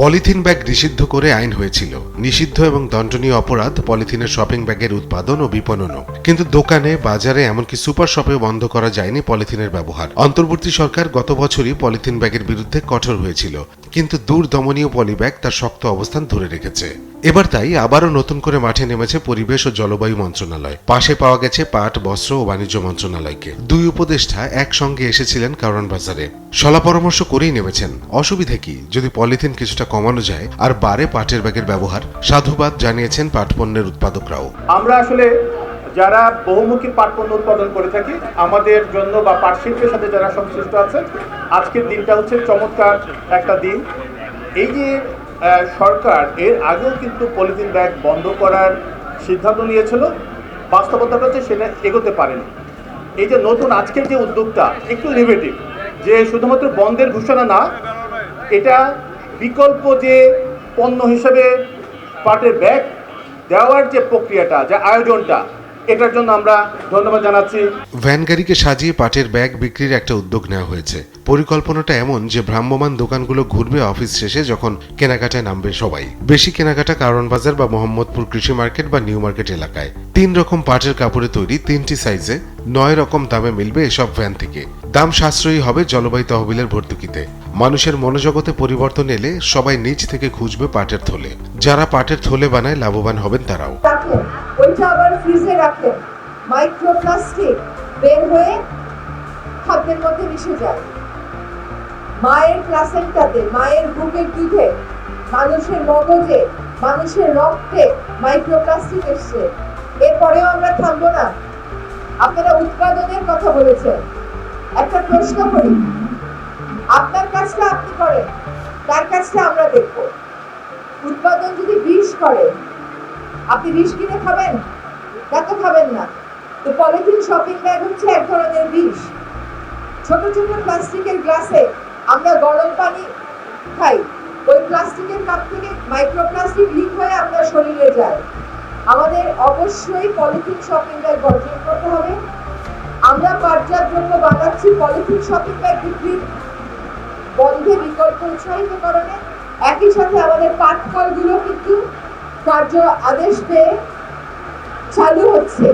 Polythene bag নিষিদ্ধ করে আইন হয়েছিল। নিষিদ্ধ এবং দণ্ডনীয় অপরাধ পলিথিনের শপিং ব্যাগের উৎপাদন ও বিপণনও। কিন্তু দোকানে, বাজারে এমনকি সুপার শপে বন্ধ করা যায়নি পলিথিনের ব্যবহার। অন্তর্বর্তী সরকার গত বছরই পলিথিন ব্যাগের বিরুদ্ধে কঠোর হয়েছিল। কিন্তু দূর দমনীয় পলিব্যাগ তার শক্ত অবস্থান ধরে রেখেছে। এবার তাই আবারও নতুন করে মাঠে নেমেছে পরিবেশ ও জলবায়ু মন্ত্রণালয়। পাশে পাওয়া গেছে পাট, বস্ত্র ও বাণিজ্য মন্ত্রণালয়কে। দুই উপদেষ্টা একসঙ্গে এসেছিলেন কারণ বাজারে। সলা পরামর্শ করেই নেমেছেন। অসুবিধা কি? যদি পলিথিন কিছুটা কমানো যায় আর বারে পাটের ব্যাগের ব্যবহার, সাধুবাদ জানিয়েছেন পাট পণ্যের উৎপাদকরাও। আমরা আসলে যারা বহুমুখী পাট পণ্য উৎপাদন করে থাকি, আমাদের জন্য বা পাট শিল্পের সাথে যারা সংশ্লিষ্ট আছে, আজকের দিনটা হচ্ছে চমৎকার একটা দিন। এই যে সরকার, এর আগেও কিন্তু পলিথিন ব্যাগ বন্ধ করার সিদ্ধান্ত নিয়েছিল। বাস্তবতাটা হচ্ছে সেটা এগোতে পারেনি। এই যে নতুন আজকের যে উদ্যোগটা, একটু ইনোভেটিভ যে শুধুমাত্র বন্ধের ঘোষণা না, এটা বিকল্প যে পণ্য হিসেবে পাটের ব্যাগ দেওয়ার যে প্রক্রিয়াটা, যে আয়োজনটা এটার জন্য আমরা ধন্যবাদ জানাচ্ছি। ভ্যান গাড়িকে সাজিয়ে পাটের ব্যাগ বিক্রির একটা উদ্যোগ নেওয়া হয়েছে। পরিকল্পনাটা এমন যে ভ্রাম্যমান দোকানগুলো ঘুরবে অফিস শেষে যখন কেনাকাটায় নামবে সবাই। বেশি কেনাকাটা কারণ বাজার বা মোহাম্মদপুর কৃষি মার্কেট বা নিউ মার্কেট এলাকায়। তিন রকম পাটের কাপড়ে তৈরি তিনটি সাইজে নয় রকম দামে মিলবে এসব ভ্যান থেকে। দাম সাশ্রয়ী হবে জলবায়ু তহবিলের ভর্তুকিতে। মানুষের মনোজগতে পরিবর্তন এলে সবাই নিজ থেকে খুঁজবে পাটের থলে। যারা পাটের থলে বানায় লাভবান হবেন তারাও। ফ্রিজে রাখেন মাইক্রোপ্লাস্টিক বের হয়ে খাদ্যের মধ্যে মিশে যায়। মায়ের প্লাসেন্টাতে মায়ের বুকের দুধে, মানুষের মগজে, মানুষের রক্তে মাইক্রোপ্লাস্টিক এসছে। এরপরেও আমরা থামবো না। আপনারা উৎপাদনের কথা বলেছেন। একটা প্রশ্ন করি, আপনার কাজটা আপনি করেন, তার কাজটা আমরা দেখব। উৎপাদন যদি বিষ করে, আপনি বিষ কিনে খাবেন? তো খাবেন না। তো পলিথিন শপিং ব্যাগ হচ্ছে এক ধরনের বিষ। ছোট ছোট প্লাস্টিকের গ্লাসে আমরা গরম পানি খাই। ওই প্লাস্টিকের কাপ থেকে মাইক্রোপ্লাস্টিক লিক হয়ে আপনার শরীরে যায়। আমাদের অবশ্যই পলিথিন শপিং ব্যাগ বর্জন করতে হবে। আমরা পাটজাত দ্রব্য বানাচ্ছি পলিথিন শপিং ব্যাগ বিক্রির বন্ধে বিকল্প উৎসাহিতকরণে। একই সাথে আমাদের পাটকলগুলো কিন্তু কার্য আদেশ পেয়ে চালু হচ্ছে।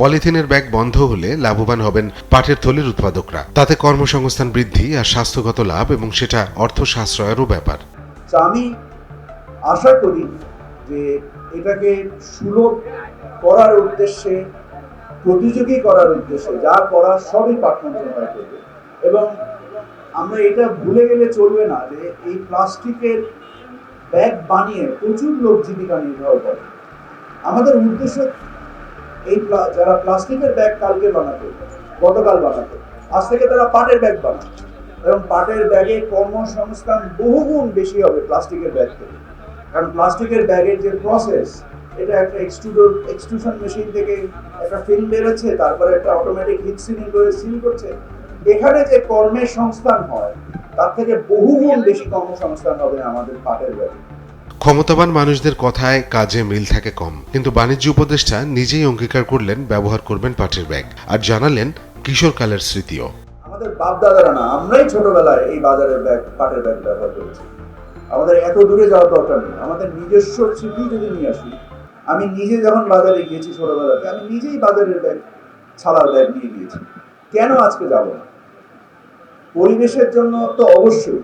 পলিথিনের ব্যাগ বন্ধ হলে লাভবান হবেন পাটের থলির উৎপাদকরা। তাতে কর্মসংস্থান বৃদ্ধি আর স্বাস্থ্যগত লাভ এবং সেটা অর্থ সাশ্রয়েরও ব্যাপার। তা আমি আশা করি যে এটাকে সুলভ করার উদ্দেশ্যে প্রতিযোগী করার উদ্দেশ্যে যা করার সবই পাট মন্ত্রণালয় করবে। এবং আমরা এটা ভুলে গেলে চলবে না যে এই প্লাস্টিকের ব্যাগ বানিয়ে প্রচুর লোক জীবিকা নির্বাহ করে। আমাদের উদ্দেশ্য এই যারা প্লাস্টিকের ব্যাগ কালকে বানাতো, গতকাল বানাতো, আজ থেকে তারা পাটের ব্যাগ বানায়। এবং পাটের ব্যাগে কর্মসংস্থান বহুগুণ বেশি হবে প্লাস্টিকের ব্যাগ থেকে। কারণ প্লাস্টিকের ব্যাগের যে প্রসেস এটা একটা এক্সট্রুডর এক্সট্রুশন মেশিন থেকে একটা ফিল্ম বেরোচ্ছে, তারপরে একটা অটোমেটিক হিট সিলিং করে সিল করছে। এখানে যে কর্মের সংস্থান হয়, তার থেকে বহুগুণ বেশি কর্মসংস্থান হবে আমাদের পাটের ব্যাগে ক্ষমতাবান মানুষদের কথায় কাজে মিল থাকে কম। কিন্তু বাণিজ্য উপদেষ্টা নিজেই অঙ্গীকার করলেন, ব্যবহার করবেন পাটের ব্যাগ। আর জানালেন কিশোরকালের স্মৃতিও। আমাদের বাপ দাদারা না, আমরাই ছোটবেলায় এই বাজারের ব্যাগ, পাটের ব্যাগ ব্যবহার করেছি। আমাদের এত দূরে যাওয়ার দরকার নেই। আমাদের নিজস্ব স্মৃতি যদি নিয়ে আসি, আমি নিজে যখন বাজারে গিয়েছি ছোটবেলাতে, আমি নিজেই বাজারের ব্যাগ, ছালার ব্যাগ নিয়ে গিয়েছি। কেন আজকে যাব না? পরিবেশের জন্য তো অবশ্যই